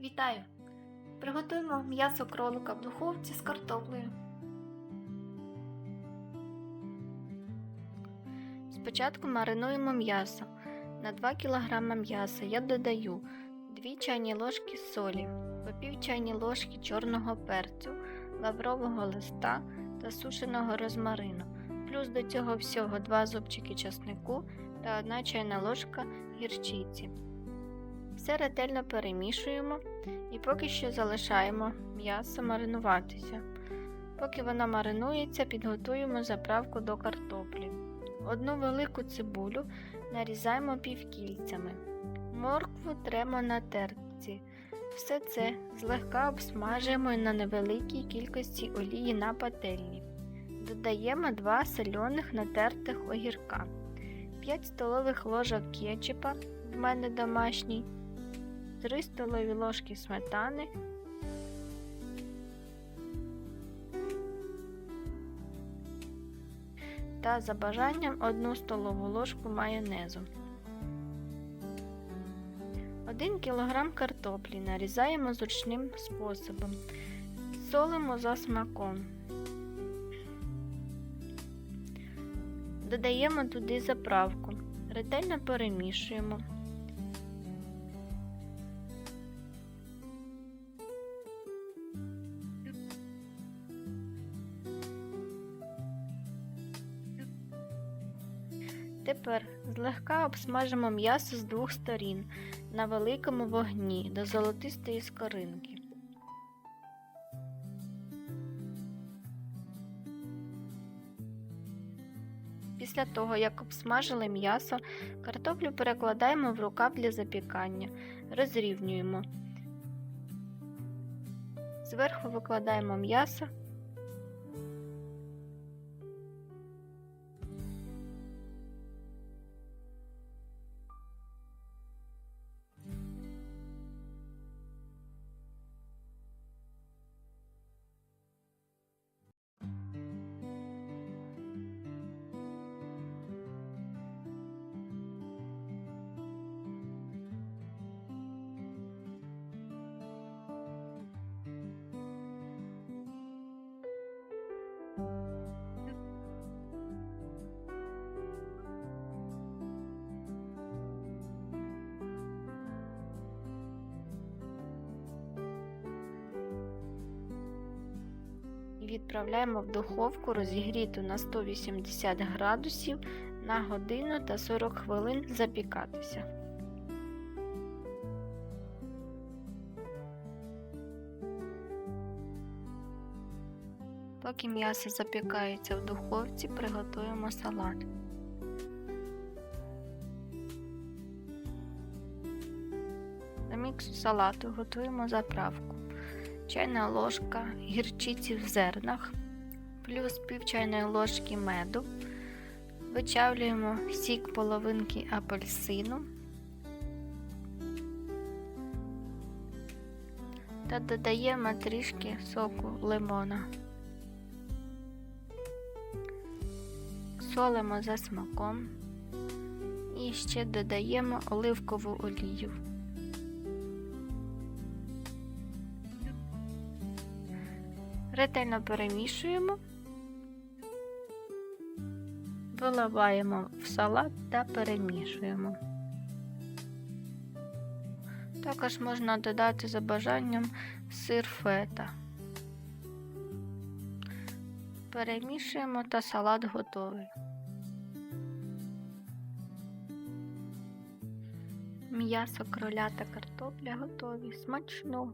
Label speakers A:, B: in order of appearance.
A: Вітаю! Приготуємо м'ясо кролика в духовці з картоплею. Спочатку маринуємо м'ясо. На 2 кг м'яса я додаю 2 чайні ложки солі, по пів чайні ложки чорного перцю, лаврового листа та сушеного розмарину, плюс до цього всього 2 зубчики часнику та 1 чайна ложка гірчиці. Все ретельно перемішуємо і поки що залишаємо м'ясо маринуватися. Поки воно маринується, підготуємо заправку до картоплі. Одну велику цибулю нарізаємо півкільцями. Моркву тремо на терці. Все це злегка обсмажуємо на невеликій кількості олії на пательні. Додаємо 2 сольоних натертих огірка, 5 столових ложок кетчупа, в мене домашній, 3 столові ложки сметани, та за бажанням 1 столову ложку майонезу. 1 кг картоплі нарізаємо зручним способом. Солимо за смаком. Додаємо туди заправку. Ретельно перемішуємо. Тепер злегка обсмажимо м'ясо з двох сторін на великому вогні до золотистої скоринки. Після того, як обсмажили м'ясо, картоплю перекладаємо в рукав для запікання, розрівнюємо. Зверху викладаємо м'ясо. Відправляємо в духовку розігріту на 180 градусів на годину та 40 хвилин запікатися. Поки м'ясо запікається в духовці, приготуємо салат. До міксу салату готуємо заправку чайна ложка гірчиці в зернах, плюс пів чайної ложки меду, вичавлюємо сік половинки апельсину та додаємо трішки соку лимона. Солимо за смаком і ще додаємо оливкову олію. Ретельно перемішуємо, виливаємо в салат та перемішуємо. Також можна додати за бажанням сир фета. Перемішуємо та салат готовий. М'ясо, кроля та картопля готові. Смачно!